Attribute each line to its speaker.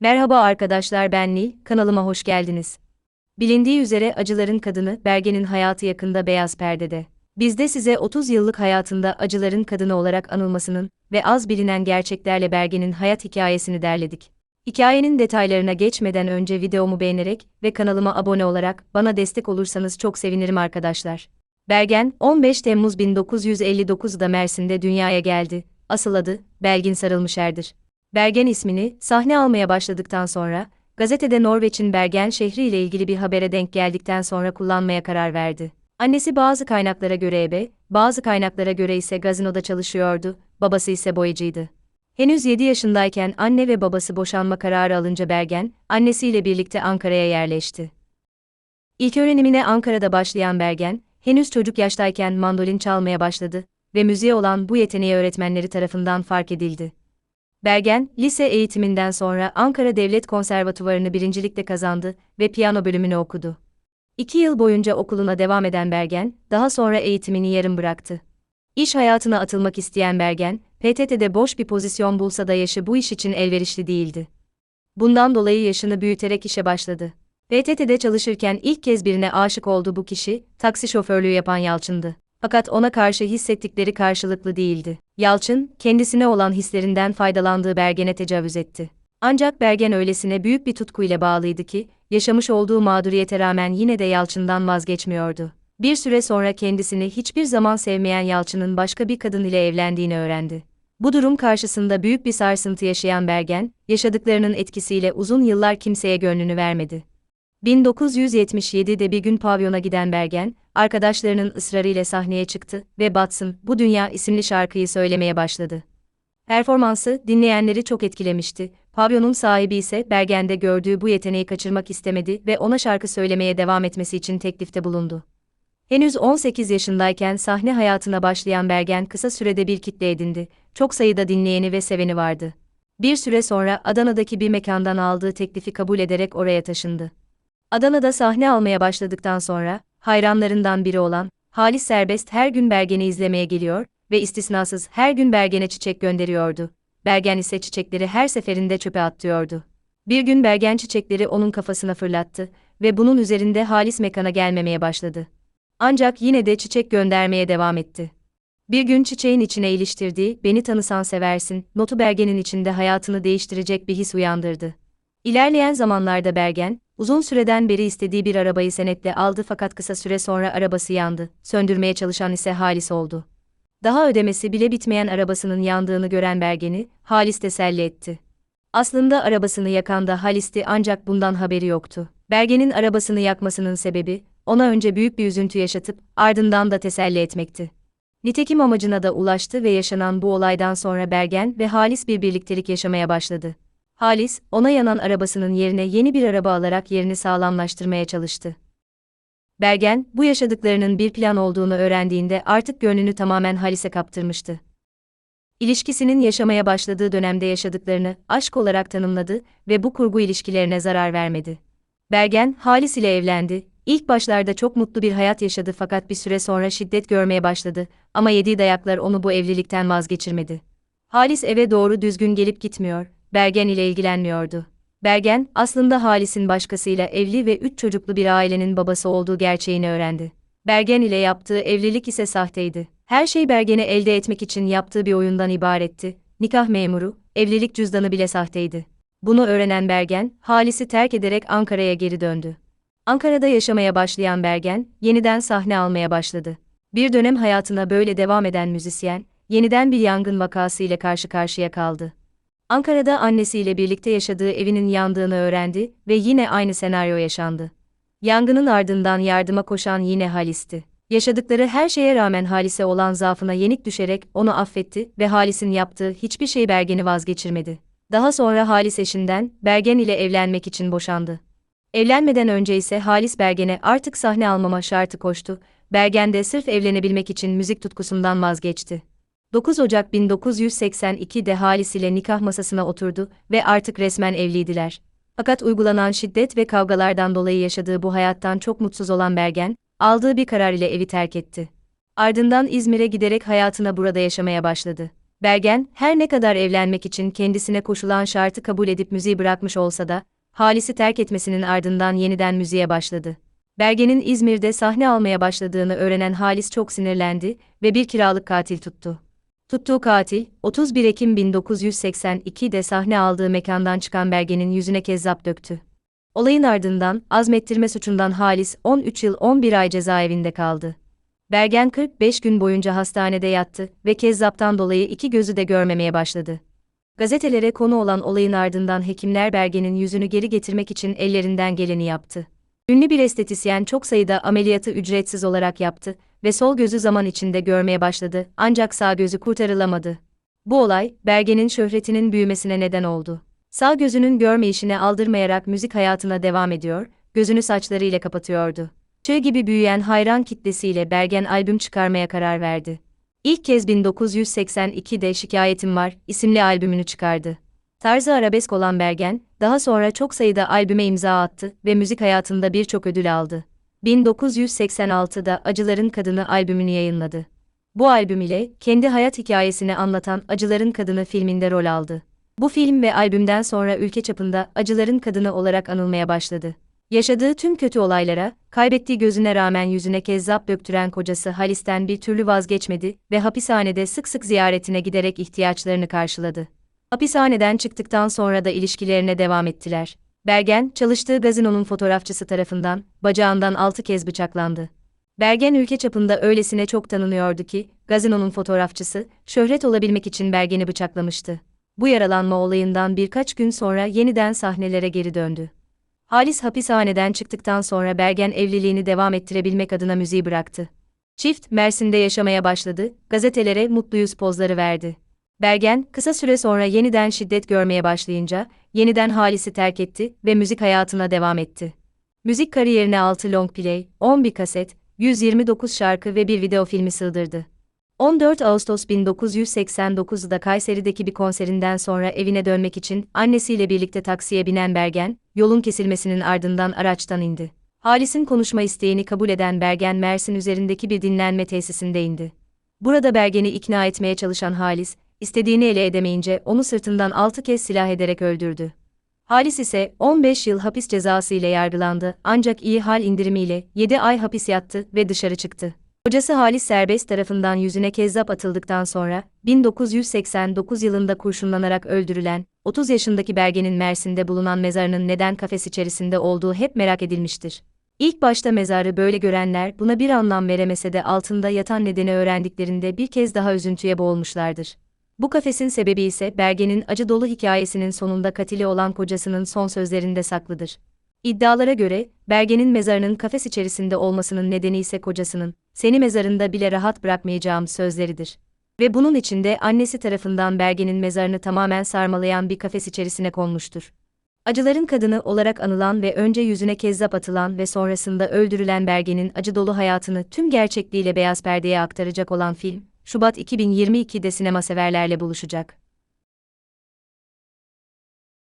Speaker 1: Merhaba arkadaşlar ben Nil, kanalıma hoş geldiniz. Bilindiği üzere acıların kadını Bergen'in hayatı yakında beyaz perdede. Biz de size 30 yıllık hayatında acıların kadını olarak anılmasının ve az bilinen gerçeklerle Bergen'in hayat hikayesini derledik. Hikayenin detaylarına geçmeden önce videomu beğenerek ve kanalıma abone olarak bana destek olursanız çok sevinirim arkadaşlar. Bergen, 15 Temmuz 1959'da Mersin'de dünyaya geldi. Asıl adı, Belgin Sarılmışer'dir. Bergen ismini sahne almaya başladıktan sonra, gazetede Norveç'in Bergen şehri ile ilgili bir habere denk geldikten sonra kullanmaya karar verdi. Annesi bazı kaynaklara göre ebe, bazı kaynaklara göre ise gazinoda çalışıyordu, babası ise boyacıydı. Henüz 7 yaşındayken anne ve babası boşanma kararı alınca Bergen, annesiyle birlikte Ankara'ya yerleşti. İlk öğrenimine Ankara'da başlayan Bergen, henüz çocuk yaştayken mandolin çalmaya başladı ve müziğe olan bu yeteneği öğretmenleri tarafından fark edildi. Bergen, lise eğitiminden sonra Ankara Devlet Konservatuvarını birincilikle kazandı ve piyano bölümünü okudu. İki yıl boyunca okuluna devam eden Bergen, daha sonra eğitimini yarım bıraktı. İş hayatına atılmak isteyen Bergen, PTT'de boş bir pozisyon bulsa da yaşı bu iş için elverişli değildi. Bundan dolayı yaşını büyüterek işe başladı. PTT'de çalışırken ilk kez birine aşık oldu bu kişi, taksi şoförlüğü yapan Yalçın'dı. Fakat ona karşı hissettikleri karşılıklı değildi. Yalçın, kendisine olan hislerinden faydalandığı Bergen'e tecavüz etti. Ancak Bergen öylesine büyük bir tutkuyla bağlıydı ki, yaşamış olduğu mağduriyete rağmen yine de Yalçın'dan vazgeçmiyordu. Bir süre sonra kendisini hiçbir zaman sevmeyen Yalçın'ın başka bir kadın ile evlendiğini öğrendi. Bu durum karşısında büyük bir sarsıntı yaşayan Bergen, yaşadıklarının etkisiyle uzun yıllar kimseye gönlünü vermedi. 1977'de bir gün pavyona giden Bergen, arkadaşlarının ısrarıyla sahneye çıktı ve Batsın, Bu Dünya isimli şarkıyı söylemeye başladı. Performansı dinleyenleri çok etkilemişti. Pavyonun sahibi ise Bergen'de gördüğü bu yeteneği kaçırmak istemedi ve ona şarkı söylemeye devam etmesi için teklifte bulundu. Henüz 18 yaşındayken sahne hayatına başlayan Bergen kısa sürede bir kitle edindi. Çok sayıda dinleyeni ve seveni vardı. Bir süre sonra Adana'daki bir mekandan aldığı teklifi kabul ederek oraya taşındı. Adana'da sahne almaya başladıktan sonra, hayranlarından biri olan, Halis Serbest her gün Bergen'i izlemeye geliyor ve istisnasız her gün Bergen'e çiçek gönderiyordu. Bergen ise çiçekleri her seferinde çöpe atıyordu. Bir gün Bergen çiçekleri onun kafasına fırlattı ve bunun üzerinde Halis mekana gelmemeye başladı. Ancak yine de çiçek göndermeye devam etti. Bir gün çiçeğin içine iliştirdiği "Beni tanısan seversin" notu Bergen'in içinde hayatını değiştirecek bir his uyandırdı. İlerleyen zamanlarda Bergen, uzun süreden beri istediği bir arabayı senetle aldı fakat kısa süre sonra arabası yandı. Söndürmeye çalışan ise Halis oldu. Daha ödemesi bile bitmeyen arabasının yandığını gören Bergen'i, Halis teselli etti. Aslında arabasını yakan da Halis'ti ancak bundan haberi yoktu. Bergen'in arabasını yakmasının sebebi, ona önce büyük bir üzüntü yaşatıp, ardından da teselli etmekti. Nitekim amacına da ulaştı ve yaşanan bu olaydan sonra Bergen ve Halis bir birliktelik yaşamaya başladı. Halis, ona yanan arabasının yerine yeni bir araba alarak yerini sağlamlaştırmaya çalıştı. Bergen, bu yaşadıklarının bir plan olduğunu öğrendiğinde artık gönlünü tamamen Halis'e kaptırmıştı. İlişkisinin yaşamaya başladığı dönemde yaşadıklarını aşk olarak tanımladı ve bu kurgu ilişkilerine zarar vermedi. Bergen, Halis ile evlendi. İlk başlarda çok mutlu bir hayat yaşadı fakat bir süre sonra şiddet görmeye başladı ama yediği dayaklar onu bu evlilikten vazgeçirmedi. Halis eve doğru düzgün gelip gitmiyor, Bergen ile ilgilenmiyordu. Bergen, aslında Halis'in başkasıyla evli ve üç çocuklu bir ailenin babası olduğu gerçeğini öğrendi. Bergen ile yaptığı evlilik ise sahteydi. Her şey Bergen'i elde etmek için yaptığı bir oyundan ibaretti. Nikah memuru, evlilik cüzdanı bile sahteydi. Bunu öğrenen Bergen, Halis'i terk ederek Ankara'ya geri döndü. Ankara'da yaşamaya başlayan Bergen, yeniden sahne almaya başladı. Bir dönem hayatına böyle devam eden müzisyen, yeniden bir yangın vakası ile karşı karşıya kaldı. Ankara'da annesiyle birlikte yaşadığı evinin yandığını öğrendi ve yine aynı senaryo yaşandı. Yangının ardından yardıma koşan yine Halis'ti. Yaşadıkları her şeye rağmen Halis'e olan zaafına yenik düşerek onu affetti ve Halis'in yaptığı hiçbir şey Bergen'i vazgeçirmedi. Daha sonra Halis eşinden, Bergen ile evlenmek için boşandı. Evlenmeden önce ise Halis Bergen'e artık sahne almama şartı koştu, Bergen de sırf evlenebilmek için müzik tutkusundan vazgeçti. 9 Ocak 1982'de Halis ile nikah masasına oturdu ve artık resmen evliydiler. Fakat uygulanan şiddet ve kavgalardan dolayı yaşadığı bu hayattan çok mutsuz olan Bergen, aldığı bir karar ile evi terk etti. Ardından İzmir'e giderek hayatına burada yaşamaya başladı. Bergen, her ne kadar evlenmek için kendisine koşulan şartı kabul edip müziği bırakmış olsa da, Halis'i terk etmesinin ardından yeniden müziğe başladı. Bergen'in İzmir'de sahne almaya başladığını öğrenen Halis çok sinirlendi ve bir kiralık katil tuttu. Tuttuğu katil, 31 Ekim 1982'de sahne aldığı mekandan çıkan Bergen'in yüzüne kezzap döktü. Olayın ardından, azmettirme suçundan Halis 13 yıl 11 ay cezaevinde kaldı. Bergen 45 gün boyunca hastanede yattı ve kezzaptan dolayı iki gözü de görmemeye başladı. Gazetelere konu olan olayın ardından hekimler Bergen'in yüzünü geri getirmek için ellerinden geleni yaptı. Ünlü bir estetisyen çok sayıda ameliyatı ücretsiz olarak yaptı ve sol gözü zaman içinde görmeye başladı ancak sağ gözü kurtarılamadı. Bu olay, Bergen'in şöhretinin büyümesine neden oldu. Sağ gözünün görmeyişine aldırmayarak müzik hayatına devam ediyor, gözünü saçlarıyla kapatıyordu. Çığ gibi büyüyen hayran kitlesiyle Bergen albüm çıkarmaya karar verdi. İlk kez 1982'de Şikayetim Var isimli albümünü çıkardı. Tarzı arabesk olan Bergen, daha sonra çok sayıda albüme imza attı ve müzik hayatında birçok ödül aldı. 1986'da Acıların Kadını albümünü yayınladı. Bu albüm ile kendi hayat hikayesini anlatan Acıların Kadını filminde rol aldı. Bu film ve albümden sonra ülke çapında Acıların Kadını olarak anılmaya başladı. Yaşadığı tüm kötü olaylara, kaybettiği gözüne rağmen yüzüne kezzap döktüren kocası Halis'ten bir türlü vazgeçmedi ve hapishanede sık sık ziyaretine giderek ihtiyaçlarını karşıladı. Hapishaneden çıktıktan sonra da ilişkilerine devam ettiler. Bergen, çalıştığı gazinonun fotoğrafçısı tarafından, bacağından altı kez bıçaklandı. Bergen ülke çapında öylesine çok tanınıyordu ki, gazinonun fotoğrafçısı, şöhret olabilmek için Bergen'i bıçaklamıştı. Bu yaralanma olayından birkaç gün sonra yeniden sahnelere geri döndü. Halis hapishaneden çıktıktan sonra Bergen evliliğini devam ettirebilmek adına müziği bıraktı. Çift, Mersin'de yaşamaya başladı, gazetelere mutluyuz pozları verdi. Bergen, kısa süre sonra yeniden şiddet görmeye başlayınca, yeniden Halis'i terk etti ve müzik hayatına devam etti. Müzik kariyerine 6 long play, 11 kaset, 129 şarkı ve bir video filmi sığdırdı. 14 Ağustos 1989'da Kayseri'deki bir konserinden sonra evine dönmek için annesiyle birlikte taksiye binen Bergen, yolun kesilmesinin ardından araçtan indi. Halis'in konuşma isteğini kabul eden Bergen Mersin üzerindeki bir dinlenme tesisinde indi. Burada Bergen'i ikna etmeye çalışan Halis, istediğini ele edemeyince onu sırtından 6 kez silah ederek öldürdü. Halis ise 15 yıl hapis cezası ile yargılandı ancak iyi hal indirimiyle 7 ay hapis yattı ve dışarı çıktı. Kocası Halis Serbest tarafından yüzüne kezzap atıldıktan sonra 1989 yılında kurşunlanarak öldürülen 30 yaşındaki Bergen'in Mersin'de bulunan mezarının neden kafes içerisinde olduğu hep merak edilmiştir. İlk başta mezarı böyle görenler buna bir anlam veremese de altında yatan nedeni öğrendiklerinde bir kez daha üzüntüye boğulmuşlardır. Bu kafesin sebebi ise Bergen'in acı dolu hikayesinin sonunda katili olan kocasının son sözlerinde saklıdır. İddialara göre, Bergen'in mezarının kafes içerisinde olmasının nedeni ise kocasının, seni mezarında bile rahat bırakmayacağım sözleridir. Ve bunun içinde annesi tarafından Bergen'in mezarını tamamen sarmalayan bir kafes içerisine konmuştur. Acıların kadını olarak anılan ve önce yüzüne kezzap atılan ve sonrasında öldürülen Bergen'in acı dolu hayatını tüm gerçekliğiyle beyaz perdeye aktaracak olan film, Şubat 2022'de sinema severlerle buluşacak.